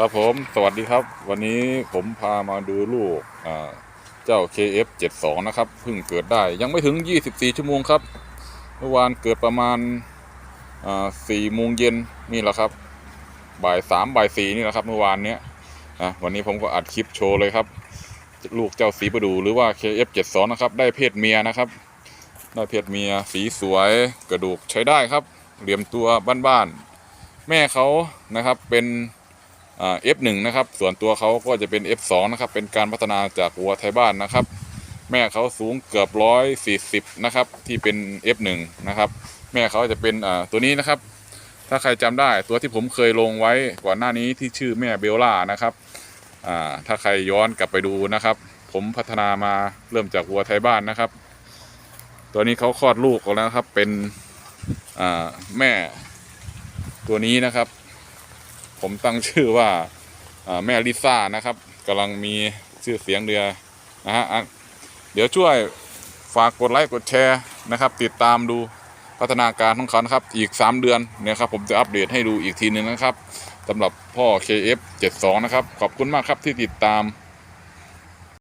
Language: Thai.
ครับผมสวัสดีครับ วันนี้ผมพามาดูลูกเจ้า KF72 นะครับเพิ่งเกิดได้ยังไม่ถึง 24 ชั่วโมงครับ เมื่อวานเกิดประมาณอ่า4โมงเย็นนี่แหละครับ บ่าย3บ่าย4นี่แหละครับ เมื่อวานเนี้ยนะวันนี้ผมก็อัดคลิปโชว์เลยครับ ลูกเจ้าสีประดูหรือว่า KF72 นะครับ ได้เพศเมียนะครับ ได้เพศเมียสีสวยกระดูกใช้ได้ครับ เหลี่ยมตัวบ้านๆแม่เขานะครับเป็น อ่า F1 นะครับ ส่วนตัวเขาก็จะเป็น F2 นะครับ เป็นการพัฒนาจากวัวไทยบ้านนะครับ แม่เขาสูงเกือบร้อยสี่สิบนะครับ ที่เป็น F1 นะครับ แม่เขาจะเป็นอ่าตัวนี้นะครับ ถ้าใครจำได้ตัวที่ผมเคยลงไว้ก่อนหน้านี้ที่ชื่อแม่เบลล่านะครับอ่าถ้าใครย้อนกลับไปดูนะครับ ผมพัฒนามาเริ่มจากวัวไทยบ้านนะครับ ตัวนี้เขาคลอดลูกแล้วนะครับ เป็นอ่าแม่ตัวนี้นะครับ ผมตั้งชื่อว่าแม่ลิซ่านะครับกำลังมีชื่อเสียงเรือนะฮะเดี๋ยวช่วยฝากกดไลค์กดแชร์นะครับ ติดตามดูพัฒนาการของเขานะครับ อีก 3 เดือนเนี่ยครับผมจะอัปเดตให้ดูอีกทีหนึงนะครับสำหรับพ่อ KF72 นะครับ ขอบคุณมากครับที่ติดตาม